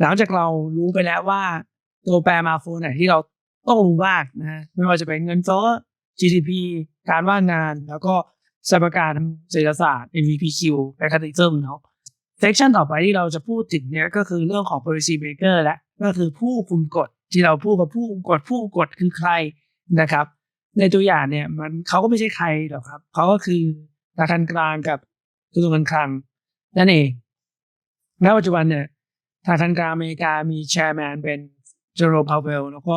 หลังจากเรารู้ไปแล้วว่าตัวแปรมาโฟไหนที่เราต้องรู้บ้างนะไม่ว่าจะเป็นเงินเฟ้อ GDP การว่างงาน แล้วก็สมการทางเศรษฐศาสตร์ MVPQ mechanism เนาะ section ต่อไปที่เราจะพูดถึงเนี่ยก็คือเรื่องของ policy maker และก็คือผู้คุมกฎที่เราพูดกับผู้คุมกฎผู้คุมกฎคือใครนะครับ ในตัวอย่างเนี่ยมันเขาก็ไม่ใช่ใครหรอกครับเขาก็คือธนาคารกลางกับกระทรวงการคลังนั่นเองณปัจจุบันเนี่ย ธนาคารกลางอเมริกามีแชร์แมนเป็นเจอโรพาวเวลแล้วก็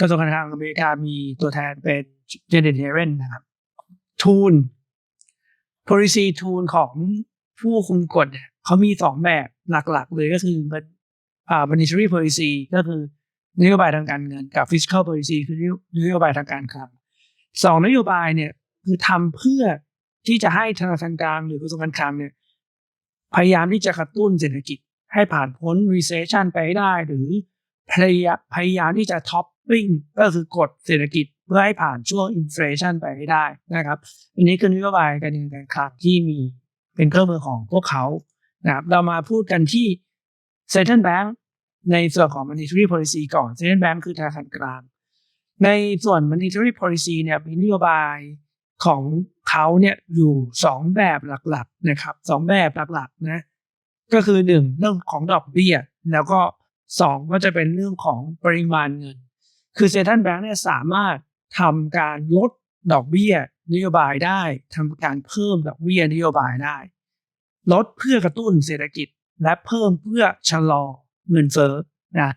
กระทรวงการคลังอเมริกามีตัวแทนเป็นเจเนตเฮเรนนะครับทูล policy tool ของผู้คุมกฎเนี่ยเขามีสองแบบหลักๆ เลยก็คือเป็นอ่า monetary policy ก็คือนโยบายทางการเงินกับ fiscal policy คือนโยบายทางการคลังสองนโยบายเนี่ยคือทำเพื่อที่จะให้ธนาคารกลางหรือกระทรวงการคลังเนี่ยพยายามที่จะกระตุ้นเศรษฐกิจ ให้ผ่านพ้น recession ไปได้ หรือพยายามพยายามที่จะ topping ก็คือกดเศรษฐกิจเพื่อให้ผ่านช่วง inflation ไปให้ได้นะครับ อันนี้คือนโยบายการเงินการคลังที่มีเป็นเครื่องมือของพวกเขานะครับเรามาพูดกันที่ Central Bank ในส่วนของ monetary policy ก่อน Central Bank คือธนาคารกลาง ในส่วน monetary policy เนี่ยมีนโยบายของเขาเนี่ยอยู่สองแบบหลักๆนะครับสองแบบหลักๆนะ ก็คือหนึ่งเรื่องของดอกเบี้ย แล้วก็สองก็จะเป็นเรื่องของปริมาณเงิน คือเซ็นทรัลแบงก์เนี่ยสามารถทำการลดดอกเบี้ยนโยบายได้ทำการเพิ่มดอกเบี้ยนโยบายได้ ลดเพื่อกระตุ้นเศรษฐกิจและเพิ่มเพื่อชะลอเงินเฟ้อนะ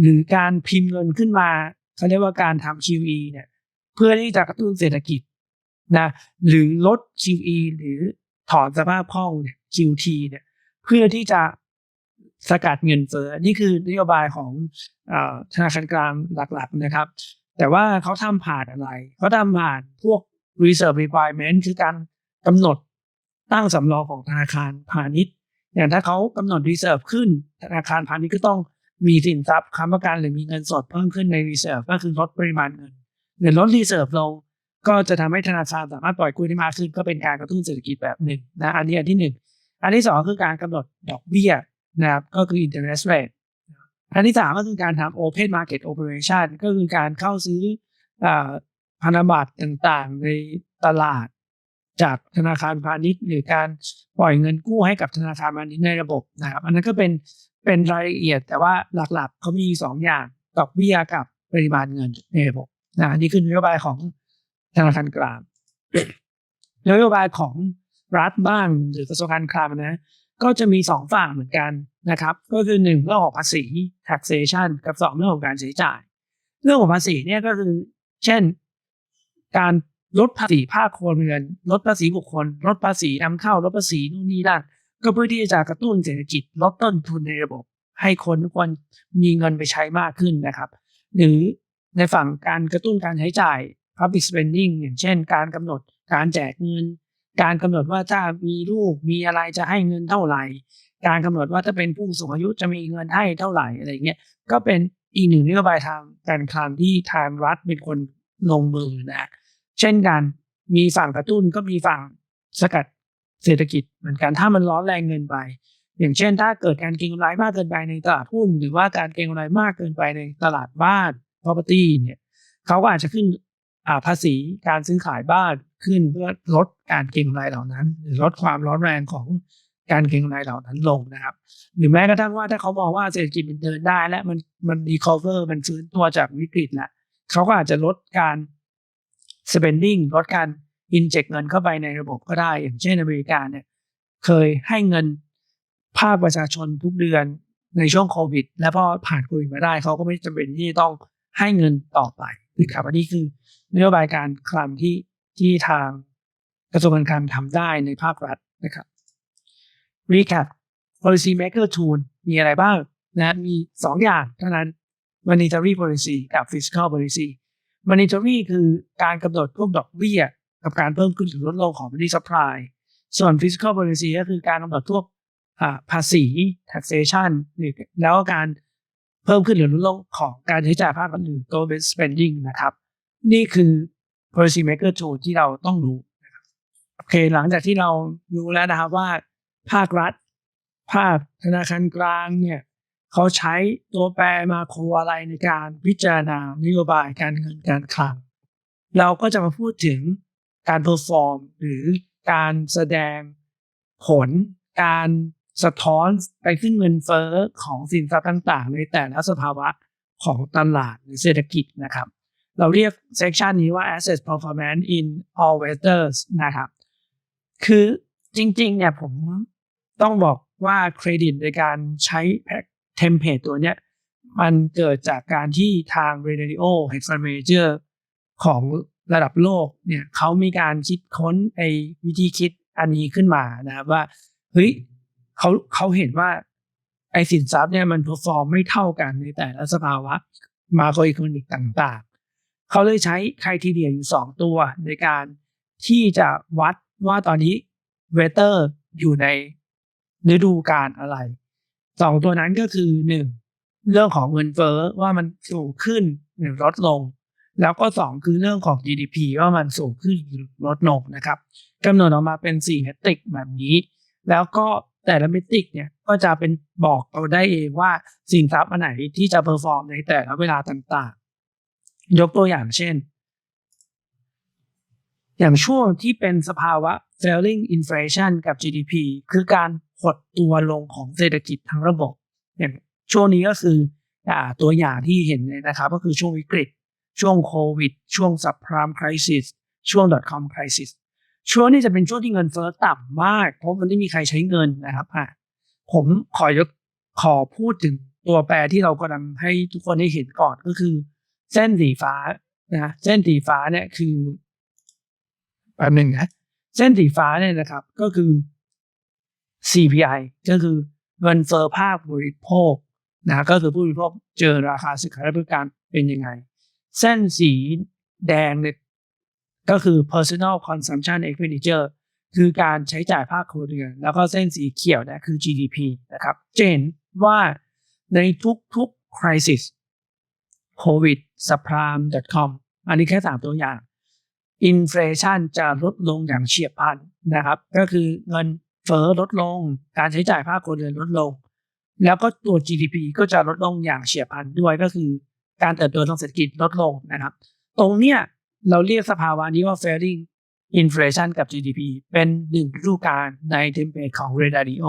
หรือการพิมพ์เงินขึ้นมาเขาเรียกว่าการทำ QE เนี่ยเพื่อที่จะกระตุ้นเศรษฐกิจนะหรือลด QE หรือถอนสภาพคล่องเนี่ย QT เนี่ยเพื่อที่จะสกัดเงินเฟ้อนี่คือนโยบายของธนาคารกลางหลักๆนะครับ แต่ว่าเขาทำผ่านอะไรเขาทำผ่านพวก reserve requirement คือการกำหนดตั้งสำรองของธนาคารพาณิชย์ อย่างถ้าเขากำหนด reserve ขึ้นธนาคารพาณิชย์ก็ต้องมีสินทรัพย์ค้ำประกันหรือมีเงินสดเพิ่มขึ้นใน reserve ก็คือลดปริมาณเงินเงินลด reserve ลงก็จะทำให้ธนาคารสามารถปล่อยกู้ได้มากขึ้นก็เป็นการกระตุ้นเศรษฐกิจแบบหนึ่งนะอันนี้อันที่หนึ่ง อันที่สองคือการกำหนดดอกเบี้ยนะครับก็คือ interest rate อันที่สามก็คือการทำ open market operation ก็คือการเข้าซื้อพันธบัตรต่างๆในตลาด จากธนาคารพาณิชย์ หรือการปล่อยเงินกู้ให้กับธนาคารพาณิชย์ในระบบนะครับ อันนั้นก็เป็นเป็นรายละเอียดแต่ว่าหลักๆเขามีสองอย่างดอกเบี้ยกับปริมาณเงินในระบบนะนี่คือนโยบายของธนาคารกลางนโยบายของ รัฐบ้าง หรือกระทรวงการคลังนะก็จะมีสองฝั่งเหมือนกันนะครับ ก็คือหนึ่งเรื่องของภาษี taxation กับสองเรื่องของการใช้จ่าย เรื่องของภาษีเนี่ยก็คือเช่น การลดภาษีภาคครัวเรือนลดภาษีบุคคลลดภาษีนำเข้าลดภาษีนู่นนี่นั่นก็เพื่อที่จะกระตุ้นเศรษฐกิจลดต้นทุนในระบบ ให้คนทุกคนมีเงินไปใช้มากขึ้นนะครับ หรือในฝั่งการกระตุ้นการใช้จ่าย public spending อย่างเช่น การกำหนดการแจกเงิน การกำหนดว่าถ้ามีลูกมีอะไรจะให้เงินเท่าไหร่ การกำหนดว่าถ้าเป็นผู้สูงอายุจะมีเงินให้เท่าไหร่อะไรเงี้ยก็เป็นอีกหนึ่งนโยบายทางการคลังที่ทางรัฐเป็นคนลงมือนะเช่นกันมีฝั่งกระตุ้นก็มีฝั่งสกัดเศรษฐกิจเหมือนกันถ้ามันร้อนแรงเงินไป อย่างเช่น ถ้าเกิดการเก็งกำไรมากเกินไปในตลาดหุ้น หรือว่าการเก็งกำไรมากเกินไปในตลาดบ้าน property เนี่ยเขาก็อาจจะขึ้นภาษีการซื้อขายบ้าน ขึ้นเพื่อลดการเก็งกำไรเหล่านั้น หรือลดความร้อนแรงของการเก็งกำไรเหล่านั้นลงนะครับ หรือแม้กระทั่งว่าถ้าเขามองว่าเศรษฐกิจมันเดินได้ และมันมันดีคอเวอร์มันฟื้นตัวจากวิกฤตแล้วเขาก็อาจจะลดการ spending ลดการอินเจกเงินเข้าไปในระบบก็ได้ อย่างเช่นอเมริกาเนี่ยเคยให้เงินภาคประชาชนทุกเดือนในช่วงโควิด และพอผ่านโควิดมาได้เขาก็ไม่จำเป็นที่ต้องให้เงินต่อไปนะครับอันนี้คือนโยบายการคลังที่ ที่ทางกระทรวงการคลังทำได้ในภาครัฐนะครับ recap policy maker tool มีอะไรบ้างนะมีสองอย่างเท่านั้น monetary policy กับ fiscal policy monetary คือการกำหนดพวกดอกเบี้ยกับการเพิ่มขึ้นหรือลดลงของ money supply ส่วน fiscal policy ก็คือการกำหนดพวกภาษี taxation แล้วการเพิ่มขึ้นหรือลดลงของการใช้จ่ายภาคอื่น government spending นะครับ นี่คือ policy maker tool ที่เราต้องรู้นะครับโอเค หลังจากที่เรารู้แล้วนะครับว่าภาครัฐ ภาพธนาคารกลางเนี่ยเขาใช้ตัวแปรมาโครอะไรในการพิจารณานโยบายการเงินการคลัง เราก็จะมาพูดถึงการเพอร์ฟอร์มหรือการแสดงผลการสะท้อนไปขึ้นเงินเฟ้อของสินทรัพย์ต่างๆ ในแต่ละสภาวะของตลาดหรือเศรษฐกิจนะครับ เราเรียกเซสชันนี้ว่า asset performance in all weathers นะครับ คือจริงๆเนี่ยผมต้องบอกว่าเครดิตในการใช้แพ็กเทมเพลตตัวเนี้ยมันเกิดจากการที่ทาง r a d i o h e x a m a j o r ของระดับโลกเนี่ยเขามีการคิดค้นไอ้วิธีคิดอันนี้ขึ้นมานะครับว่าเฮ้ยเขาเขาเห็นว่าไอ้สินทรัพย์เนี่ยมันเพอร์ฟอร์มไม่เท่ากันในแต่ละสภาวะมาโครอิคโนมิกต่างๆ เขาเลยใช้ใครทีเดียอยู่สองตัวในการที่จะวัดว่าตอนนี้เวเตอร์อยู่ในฤดูกาลอะไรสองตัวนั้นก็คือหนึ่งเรื่องของเงินเฟ้อว่ามันสูงขึ้นหรือลดลง แล้วก็สองคือเรื่องของ GDP ว่ามันสูงขึ้นหรือลดลงนะครับกำหนดออกมาเป็นสี่เมติกแบบนี้ แล้วก็แต่ละเมติกเนี่ยก็จะเป็นบอกเราได้เองว่าสินทรัพย์อันไหนที่จะเพอร์ฟอร์มในแต่ละเวลาต่าง ยกตัวอย่างเช่น อย่างช่วงที่เป็นสภาวะ failing inflation กับ GDP คือการหดตัวลงของเศรษฐกิจทั้งระบบ อย่างช่วงนี้ก็คืออตัวอย่างที่เห็นเลยนะครับ ก็คือช่วงวิกฤต ช่วงโควิด ช่วง subprime crisis ช่วง .com crisis ช่วงนี้จะเป็นช่วงที่เงินเฟ้อต่ำมาก เพราะมันไม่มีใครใช้เงินนะครับอะผมขอยกขอพูดถึงตัวแปรที่เรากำลังให้ทุกคนได้เห็นก่อนก็คือ เส้นสีฟ้านะเส้นสีฟ้าเนี่ยคือแป๊บหนึ่งนะเส้นสีฟ้าเนี่ยนะครับ ก็คือ CPI ก็คือเงินเฟ้อภาคบริโภคนะก็คือผู้บริโภคเจอราคาสินค้าและบริการเป็นยังไง เส้นสีแดงเนี่ยก็คือ personal consumption expenditure คือการใช้จ่ายภาคครัวเรือนแล้วก็เส้นสีเขียวนะคือ GDP นะครับเจนว่าในทุกๆ crisis covid subprime com อันนี้แค่สามตัวอย่าง อินฟลชันจะลดลงอย่างเฉียบพลันนะครับ ก็คือเงินเฟ้อลดลง การใช้จ่ายภาคครัวเรือนลดลง แล้วก็ตัว GDP ก็จะลดลงอย่างเฉียบพลันด้วยก็คือ การเติบโตทางเศรษฐกิจลดลงนะครับ ตรงเนี้ยเราเรียกสภาวะนี้ว่า failing inflation กับ GDP เป็นหนึ่งฤดูกาลในเทมเพลตของ r e d a r i o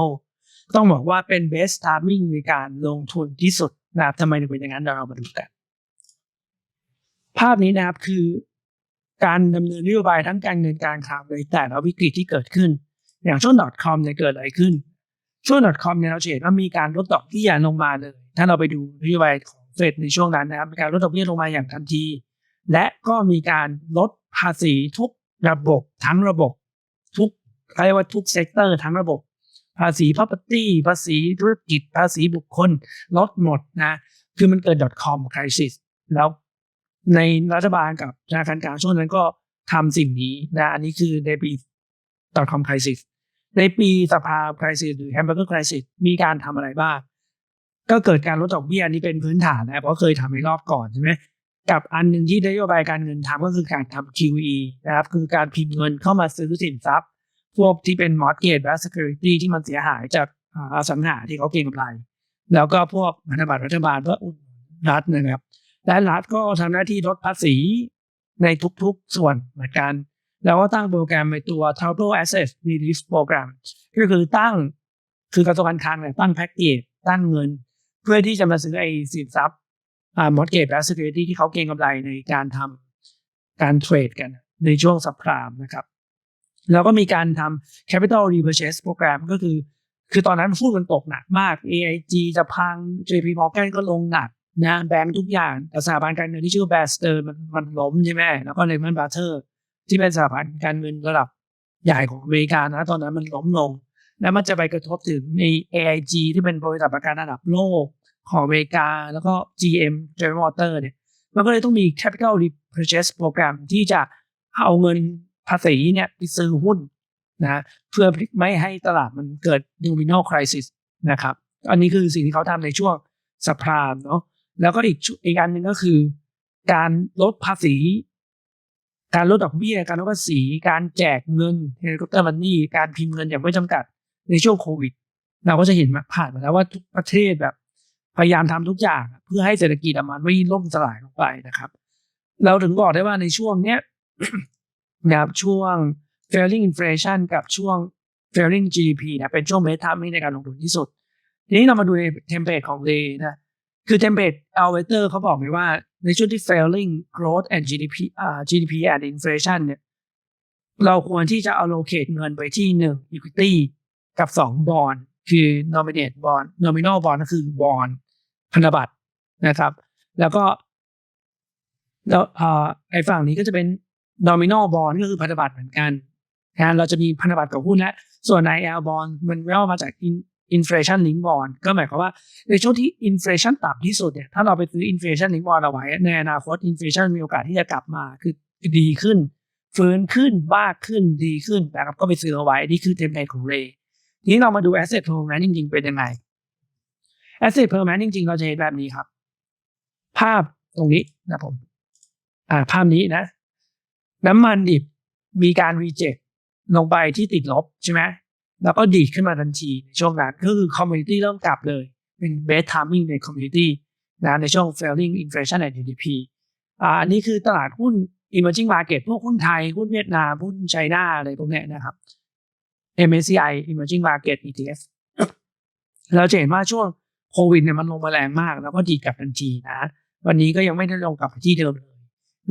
ต้องบอกว่าเป็น best timing ในการลงทุนที่สุดนะครับทำไมถึงเป็นอย่างนั้นเรามาดูกัน ภาพนี้นะครับคือการดำเนินนโยบายทั้งการเงินการคลังในแต่ละวิกฤตที่เกิดขึ้น อย่างช่วง .com เนี่ยเกิดอะไรขึ้น ช่วง .com เนี่ยเราเห็นว่ามีการลดดอกเบี้ยลงมาเลย ถ้าเราไปดูนโยบายของเฟดในช่วงนั้นนะครับมีการลดดอกเบี้ยลงมาอย่างทันที และก็มีการลดภาษีทุกระบบทั้งระบบ ทุกเรียกว่าทุกเซกเตอร์ทั้งระบบ ภาษี property ภาษีธุรกิจภาษีบุคคลลดหมดนะคือมันเกิด .com crisis แล้ว ในรัฐบาลกับธนาคารกลางช่วงนั้นก็ทำสิ่งนี้นะอันนี้คือในปี .com crisis ในปีสภา crisis หรือ hamburger crisis มีการทำอะไรบ้างก็เกิดการลดดอกเบี้ยนี้เป็นพื้นฐานนะเพราะเคยทำในรอบก่อนใช่ไหมกับอันหนึ่งที่นโยบายการเงินทำก็คือการทำ QE นะครับคือการพิมพ์เงินเข้ามาซื้อสินทรัพย์ พวกที่เป็น mortgage และ security ที่มันเสียหายจากอสังหาที่เขาเก็งกำไร แล้วก็พวกพันธบัตรรัฐบาลเพื่ออุดรัฐนะครับ และรัฐก็ทำหน้าที่ลดภาษีในทุกๆส่วนเหมือนกัน แล้วก็ตั้งโปรแกรมในตัว Total Asset Relief Program ก็คือตั้งคือกระทรวงการคลังเนี่ยตั้งแพ็กเกจตั้งเงิน เพื่อที่จะมาซื้อไอ้สินทรัพย์อ่ามอร์เกจและ security ที่เขาเก็งกำไรในการทำการเทรดกันในช่วงสัปรามนะครับ แล้วก็มีการทำ capital repurchase program ก็คือ คือตอนนั้นพูดกันตกหนักมาก AIG จะพัง JP Morgan ก็ลงหนัก นะแบงก์ทุกอย่างแต่สถาบันการเงินที่ชื่อแบสเตอร์มันมันล้มใช่ไหมแล้วก็เลมันบาเทอร์ที่เป็นสถาบันการเงินระดับใหญ่ของอเมริกานะตอนนั้นมันล้มลง แล้วมันจะไปกระทบถึงใน AIG ที่เป็นบริษัทประกันระดับโลกของอเมริกา แล้วก็ GM General Motor เนี่ยมันก็เลยต้องมี capital repurchase program ที่จะเอาเงินภาษีเนี่ยไปซื้อหุ้นนะเพื่อไม่ให้ตลาดมันเกิด domino crisis นะครับ อันนี้คือสิ่งที่เขาทำในช่วงสปรามเนาะ แล้วก็อีกอีกอันหนึ่งก็คือ การลดภาษี การลดดอกเบี้ย การลดภาษี การแจกเงินเฮลิคอปเตอร์มันนี่การพิมพ์เงินอย่างไม่จำกัดในช่วงโควิด เราก็จะเห็นมาผ่านมาแล้วว่าทุกประเทศแบบ พยายามทำทุกอย่าง เพื่อให้เศรษฐกิจอะมันไม่ล่มสลายลงไปนะครับ เราถึงบอกได้ว่าในช่วงเนี้ยนะครับช่วง failing inflation กับช่วง failing GDP นะเป็นช่วงเบสทามมิ่ในการลงทุนที่สุด ทีนี้เรามาดูในเทมเพลตของเ a y นะ คือเทมเพลต elevator เขาบอกไว้ว่าในช่วงที่ failing growth and GDP อ่า GDP and inflation เนี่ยเราควรที่จะ allocate เงินไปที่หนึ่ง equity กับสอง bond คือ nominate bond nominal bond ก็คือ bond พันธบัตรนะครับ แล้วก็แล้วอ่าไอ้ฝั่งนี้ก็จะเป็น nominal bond ก็คือพันธบัตรเหมือนกันนะเราจะมีพันธบัตรกับหุ้นและ ส่วน IL bond มันย่อมาจาก inflation link bond ก็หมายความว่าในช่วงที่ inflation ต่ำที่สุดเนี่ยถ้าเราไปซื้อ inflation link bond เอาไว้ ในอนาคต inflation มีโอกาสที่จะกลับมาคือดีขึ้น ฟื้นขึ้นบ้าขึ้นดีขึ้นนะครับก็ไปซื้อเอาไว้ นี่คือเทมเพลตของเรทีนี้เรามาดู asset performance จริงๆ เป็นยังไง asset performance จริงๆ เราจะเห็นแบบนี้ครับ ภาพตรงนี้นะผมอ่าภาพนี้นะ น้ำมันดิบมีการ reject ลงไปที่ติดลบใช่ไหม แล้วก็ดีดขึ้นมาทันทีในช่วงนั้นก็คือ community เริ่มกลับเลย เป็น best timing ใน community นะในช่วง failing inflation and GDP อ่าอันนี้คือตลาดหุ้น emerging market พวกหุ้นไทย หุ้นเวียดนาม หุ้นไชน่าอะไรพวกนี้นะครับ MSCI emerging market ETF เราจะเห็นว่าช่วงโควิดเนี่ยมันลงมาแรงมาก แล้วก็ดีดกลับทันทีนะ วันนี้ก็ยังไม่ได้ลงกลับที่เดิมเลย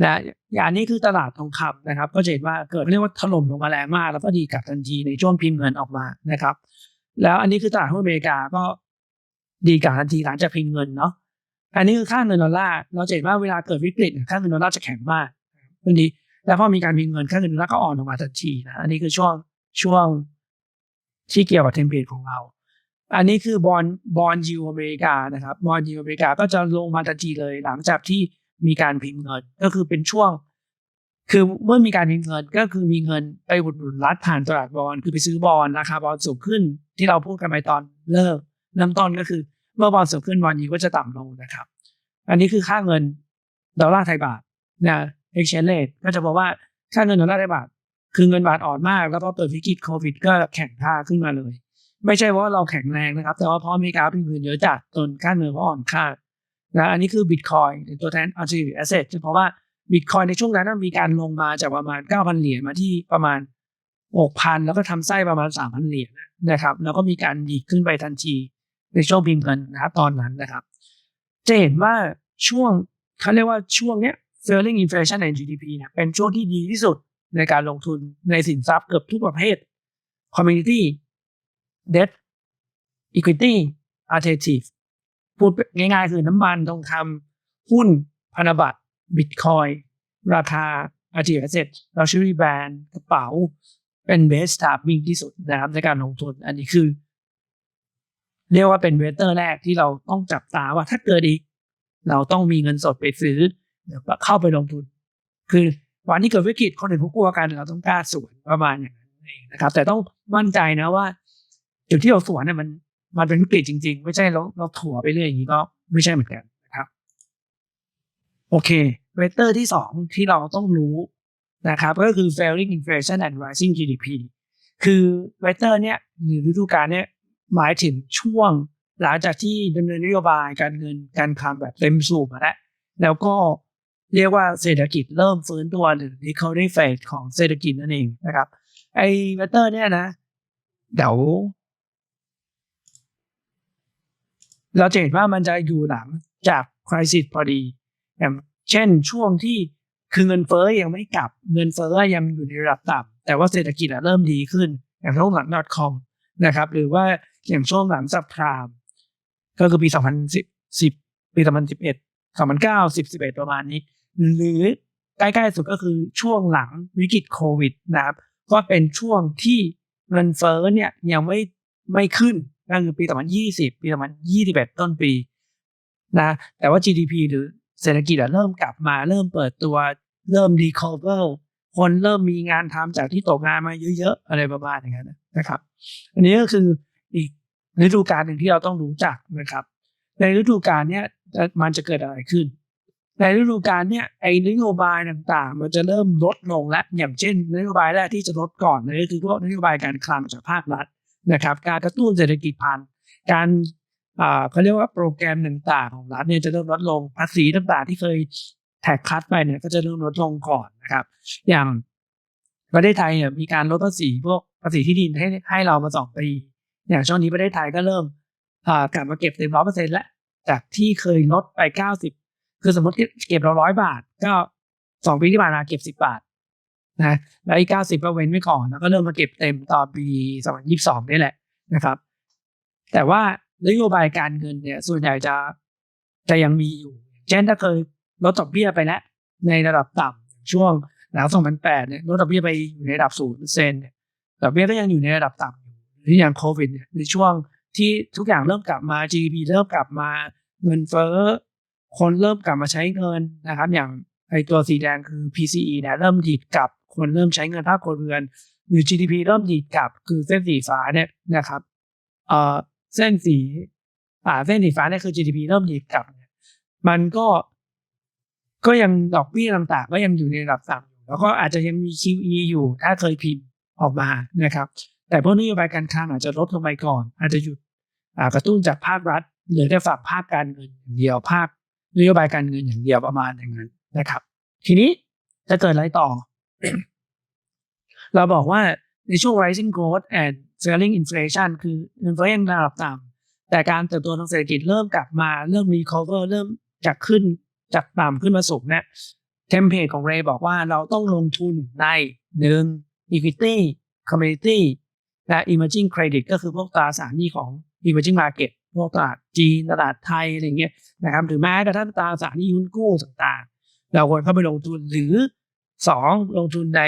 นะอย่างนี้คือตลาดทองคำนะครับ ก็จะเห็นว่าเกิดเรียกว่าถล่มลงมาแรงมาก แล้วก็ดีกลับทันทีในช่วงพิมพ์เงินออกมานะครับ แล้วอันนี้คือตลาดหุ้นอเมริกาก็ดีกลับทันทีหลังจากพิมพ์เงินเนาะอันนี้คือค่าเงินดอลลาร์เราจะเห็นว่าเวลาเกิดวิกฤตค่าเงินดอลลาร์จะแข็งมากวันนี้แล้วพอมีการพิมพ์เงินค่าเงินดอลลาร์ก็อ่อนลงมาทันทีนะอันนี้คือช่วงช่วงที่เกี่ยวกับเทมเพลตของเรา อันนี้คือบอลบอลยูอเมริกานะครับบอลยูอเมริกาก็จะลงมาทันทีเลยหลังจากที่ มีการพิมพ์เงินก็คือเป็นช่วง คือเมื่อมีการพิมพ์เงินก็คือมีเงินไปอุดหนุนรัฐผ่านตลาดบอลคือไปซื้อบอลราคาบอลสูงขึ้นที่เราพูดกันไปตอนเริ่มเริ่มต้นก็คือ เมื่อบอลสูงขึ้นบอลยูก็จะต่ำลงนะครับ อันนี้คือค่าเงินดอลลาร์ไทยบาทนะ exchange rate ก็จะบอกว่าค่าเงินดอลลาร์ไทยบาทคือเงินบาทอ่อนมาก แล้วพอเปิดวิกฤตโควิด ก็แข็งค่าขึ้นมาเลย ไม่ใช่ว่าเราแข็งแรงนะครับ แต่ว่าเพราะอเมริกาพิมพ์เงินเยอะจัดจนค่าเงินก็อ่อนค่า นะอันนี้คือบิตคอยเป็นตัวแทน alternative asset เพราะว่าบิตคอยในช่วงนั้นมีการลงมาจากประมาณ 9,000 เหรียญมาที่ประมาณ 6,000 แล้วก็ทำไส้ประมาณ 3,000 เหรียญนะครับ แล้วก็มีการดีขึ้นไปทันทีในช่วงพิมพ์เงินนะครับตอนนั้นนะครับ จะเห็นว่าช่วงเขาเรียกว่าช่วงเนี้ย failing inflation and GDP เนี่ยเป็นช่วงที่ดีที่สุดในการลงทุนในสินทรัพย์เกือบทุกประเภท community debt equity alternative พูดง่ายๆคือน้ำมันทองคำหุ้นพันธบัตรบิตคอยราคา alternative asset luxury brand กระเป๋า เป็น best timing ที่สุดนะครับในการลงทุนอันนี้คือ เรียกว่าเป็นเวเตอร์แรกที่เราต้องจับตาว่าถ้าเกิดอีก เราต้องมีเงินสดไปซื้อเดี๋ยวเข้าไปลงทุน คือวันที่เกิดวิกฤตคนอื่นเขากลัวกันเราต้องกล้าสวนประมาณอย่างนั้นเองนะครับ แต่ต้องมั่นใจนะว่าจุดที่เราสวนเนี่ยมัน มันเป็นวิกฤตจริง ๆ ไม่ใช่เราเราถั่วไปเรื่อยอย่างนี้ก็ไม่ใช่เหมือนกันนะครับ โอเคเวเตอร์ที่สองที่เราต้องรู้นะครับก็คือ failing inflation and rising GDP คือเวเตอร์เนี่ยหรือฤดูกาลเนี่ยหมายถึงช่วงหลังจากที่ดำเนินนโยบายการเงินการคลังแบบเต็มสูบมาแล้วแล้วก็เรียกว่าเศรษฐกิจเริ่มฟื้นตัวหรือ recovery phase ของเศรษฐกิจนั่นเองนะครับไอ้เวเตอร์เนี่ยนะเดี๋ยว เราจะเห็นว่ามันจะอยู่หลังจากคริสิสพอดีอย่างเช่นช่วงที่คือเงินเฟ้อยังไม่กลับเงินเฟ้อยังอยู่ในระดับต่ำแต่ว่าเศรษฐกิจเริ่มดีขึ้น อย่างช่วงหลัง .com นะครับ หรือว่าอย่างช่วงหลังสับพรามก็คือปี 2010 ปี 2011 2009 10 11 ประมาณนี้ หรือใกล้ๆสุดก็คือช่วงหลังวิกฤตโควิดนะครับ ก็เป็นช่วงที่เงินเฟ้อเนี่ยยังไม่ไม่ขึ้น ก็คือปี 2020 ปี 2021 ต้นปีนะแต่ว่า GDP หรือเศรษฐกิจเริ่มกลับมาเริ่มเปิดตัวเริ่ม recover คนเริ่มมีงานทำจากที่ตกงานมาเยอะๆ อะไรประมาณอย่างนั้นนะครับ อันนี้ก็คืออีกฤดูกาลหนึ่งที่เราต้องรู้จักนะครับ ในฤดูกาลเนี้ยมันจะเกิดอะไรขึ้น ในฤดูกาลเนี้ยไอ้นโยบายต่างๆ มันจะเริ่มลดลงแล้วอย่างเช่นนโยบายแรกที่จะลดก่อนเลยก็คือพวกนโยบายการคลังจากภาครัฐ นะครับการกระตุ้นเศรษฐกิจผ่านการอ่าเขาเรียกว่าโปรแกรมต่างๆของรัฐเนี่ยจะเริ่มลดลงภาษีต่างๆ ที่เคยแท็กคัดไปเนี่ยก็จะเริ่มลดลงก่อนนะครับ อย่างประเทศไทยเนี่ยมีการลดภาษีพวกภาษีที่ดินให้ให้เรามาสองปี อย่างช่วงนี้ประเทศไทยก็เริ่มกลับมาเก็บเต็มร้อยเปอร์เซ็นต์แล้วจากที่เคยลดไปเก้าสิบคือสมมติเก็บเราร้อยบาท ก็สองปีที่ผ่านมาเก็บสิบบาท นะแล้วอีกเก้าสิบก็เว้นไว้ก่อน แล้วก็เริ่มมาเก็บเต็มตอนปีสองพันยี่สิบสองนี่แหละนะครับ แต่ว่านโยบายการเงินเนี่ยส่วนใหญ่จะจะยังมีอยู่เช่นถ้าเคยลดดอกเบี้ยไปแล้วในระดับต่ำช่วงหลัง2008เนี่ยลดดอกเบี้ยไปอยู่ในระดับ0%เนี่ยดอกเบี้ยก็ยังอยู่ในระดับต่ำอยู่หรืออย่างโควิดเนี่ยในช่วงที่ทุกอย่างเริ่มกลับมา GDP เริ่มกลับมาเงินเฟ้อคนเริ่มกลับมาใช้เงินนะครับ อย่างไอตัวสีแดงคือ PCE เนี่ยเริ่มดีดกลับ คนเริ่มใช้เงินภาคครัวเรือนหรือ GDP เริ่มดีดกลับ คือเส้นสีฟ้าเนี่ยนะครับเอ่อเส้นสีอ่าเส้นสีฟ้าเนี่ยคือ GDP เริ่มดีดกลับ มันก็ก็ยังดอกเบี้ยต่างๆ ก็ยังอยู่ในระดับต่ำอยู่แล้วก็อาจจะยังมี QE อยู่ถ้าเคยพิมพ์ออกมานะครับ แต่พวกนโยบายการคลังอาจจะลดลงไปก่อน อาจจะหยุดกระตุ้นจากภาครัฐหรือได้ฝากภาคการเงินอย่างเดียวภาคนโยบายการเงินอย่างเดียวประมาณอย่างนั้นนะครับ ทีนี้จะเกิดอะไรต่อ เราบอกว่าในช่วง rising growth and falling inflation คือเงินเฟ้อยังระดับต่ำแต่การเติบโตทางเศรษฐกิจเริ่มกลับมาเริ่ม recover เริ่มจากขึ้นจากต่ำขึ้นมาสูงเนี่ยเทมเพลตของเรย์บอกว่าเราต้องลงทุนในหนึ่ง equity commodity และ emerging credit ก็คือพวกตราสารหนี้ของ emerging market พวกตลาดจีนตลาดไทยอะไรเงี้ยนะครับหรือแม้กระทั่งตราสารหนี้หุ้นกู้ต่างๆ เราควรเข้าไปลงทุนหรือ สองลงทุนใน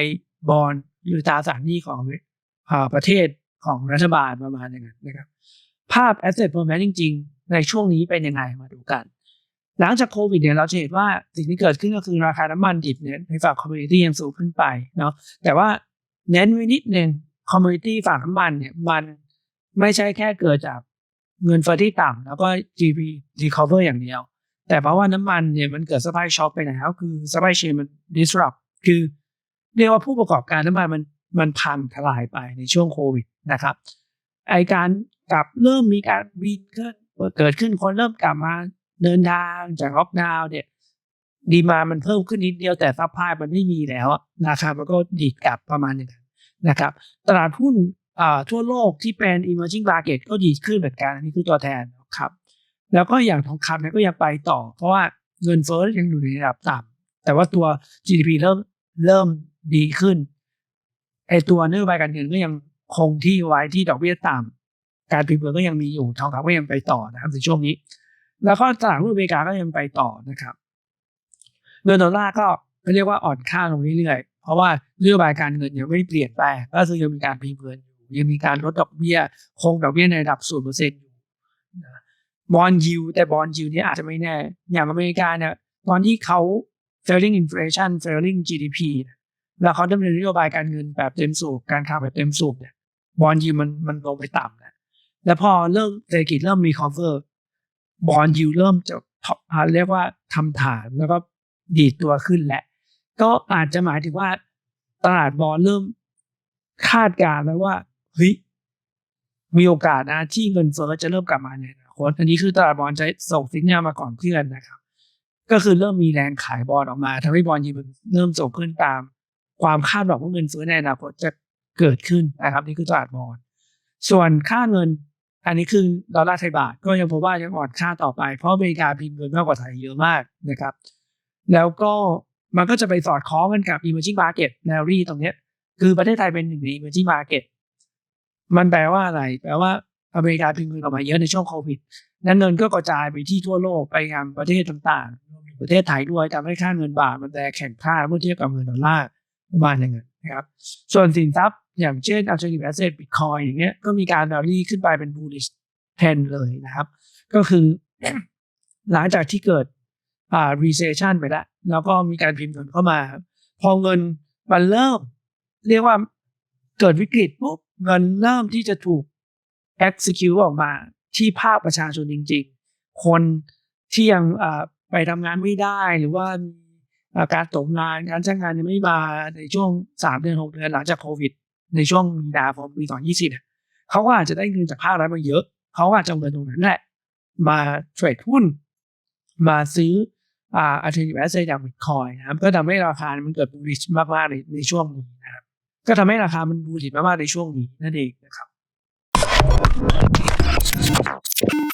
บอลหรือตราสารหนี้ของประเทศของรัฐบาลประมาณอย่างนั้นนะครับ ภาพ asset performance จริง ๆ ในช่วงนี้เป็นยังไงมาดูกัน หลังจากโควิดเนี่ยเราจะเห็นว่าสิ่งที่เกิดขึ้นก็คือราคาน้ำมันดิบเนี่ยในฝั่งคอมมูนิตี้ยังสูงขึ้นไปเนาะแต่ว่าเน้นไว้นิดนึงคอมมูนิตี้ฝั่งน้ำมันเนี่ยมันไม่ใช่แค่เกิดจากเงินเฟ้อที่ต่ำแล้วก็ GDP recover อย่างเดียว แต่เพราะว่าน้ำมันเนี่ยมันเกิด supply shock ไปแล้วคือ supply chain มัน disrupt คือเรียกว่าผู้ประกอบการน้ำมันมันมันพังทลายไปในช่วงโควิดนะครับไอการกลับเริ่มมีการบินขึ้นเกิดขึ้นคนเริ่มกลับมาเดินทางจากล็อกดาวน์เนี่ยดีมามันเพิ่มขึ้นนิดเดียวแต่ซัพพลายมันไม่มีแล้วราคามันก็ดีดกลับประมาณนี้นะครับ ตลาดหุ้นทั่วโลกที่เป็น emerging market ก็ดีขึ้นเหมือนกันอันนี้คือตัวแทนครับแล้วก็อย่างทองคำเนี่ยก็ยังไปต่อ เพราะว่าเงินเฟ้อยังอยู่ในระดับต่ำแต่ว่าตัว GDP เริ่ม เริ่มดีขึ้นไอตัวนโยบายการเงินก็ยังคงที่ไว้ที่ดอกเบี้ยต่ำการพิมพ์เงินก็ยังมีอยู่ทองคำก็ยังไปต่อนะครับในช่วงนี้ แล้วก็ตลาดหุ้นอเมริกาก็ยังไปต่อนะครับเงินดอลลาร์ก็เรียกว่าอ่อนค่าลงเรื่อยๆ เพราะว่านโยบายการเงินยังไม่เปลี่ยนแปลงก็คือยังมีการพิมพ์เงินอยู่ยังมีการลดดอกเบี้ย คงดอกเบี้ยในระดับศูนย์เปอร์เซ็นต์อยู่บอลยูแต่บอลยูนี่อาจจะไม่แน่ อย่างอเมริกาเนี่ยตอนที่เขา failing inflation failing GDP แล้วเขาดำเนินนโยบายการเงินแบบเต็มสูบการค้าแบบเต็มสูบเนี่ยบอลยูมันมันลงไปต่ำนะแล้วพอเริ่มเศรษฐกิจเริ่มมีคอ v เ r อร์บอลยูเริ่มจะเรียกว่าทำฐานแล้วก็ดีดตัวขึ้นแหละ ก็อาจจะหมายถึงว่าตลาดบอลเริ่มคาดการณ์แล้วว่าเฮ้ยมีโอกาสนะที่เงินเฟ้อจะเริ่มกลับมาในอนาคตอันนี้คือตลาดบอลจะส่งสินญาณมาก่อนเพื่อนนะครับ ก็คือเริ่มมีแรงขายบอลออกมาทำให้บอลยีมันเริ่มส่งขึ้นตาม ความคาดหวังว่าเงินเฟ้อในอนาคตจะเกิดขึ้นนะครับนี่คือตลาดบอลส่วนค่าเงิน อันนี้คือดอลลาร์ไทยบาทก็ยังพบว่ายังอ่อนค่าต่อไปเพราะอเมริกาพิมพ์เงินมากกว่าไทยเยอะมากนะครับ แล้วก็มันก็จะไปสอดคล้องกันกับ emerging market แนวรีตรงนี้คือประเทศไทยเป็นหนึ่งใน emerging market มันแปลว่าอะไร แปลว่าอเมริกาพิมพ์เงินออกมาเยอะในช่วงโควิด นั้นเงินก็กระจายไปที่ทั่วโลกไปยังประเทศต่างๆประเทศไทยด้วยทำให้ค่าเงินบาทมันแต่แข่งค่าเมื่อเทียบกับเงินดอลลาร์ประมาณอย่างนั้นนะครับ ส่วนสินทรัพย์อย่างเช่น alternative asset bitcoin อย่างเงี้ยก็มีการดอลลี่ขึ้นไปเป็น bullish trend เลยนะครับ ก็คือหลังจากที่เกิดอ่า recession ไปแล้ว แล้วก็มีการพิมพ์เงินเข้ามา พอเงินมันเริ่ม เรียกว่าเกิดวิกฤตปุ๊บเงินเริ่มที่จะถูก execute ออกมา ที่ภาคประชาชนจริง ๆ คนที่ยังไปทำงานไม่ได้หรือว่าการตกงานการจ้างงานยังไม่มาในช่วงสามเดือนหกเดือนหลังจากโควิด ในช่วงมีนาคมปีสองยี่สิบเขาก็อาจจะได้เงินจากภาครัฐมาเยอะ เขาก็อาจจะเอาเงินตรงนั้นแหละ มาเทรดหุ้น มาซื้ออ่า alternative asset อย่าง Bitcoin นะครับ ก็ทำให้ราคามันเกิด bullish มากๆในในช่วงนี้นะครับ ก็ทำให้ราคามัน bullish มากๆในช่วงนี้นั่นเองนะครับ Thank you.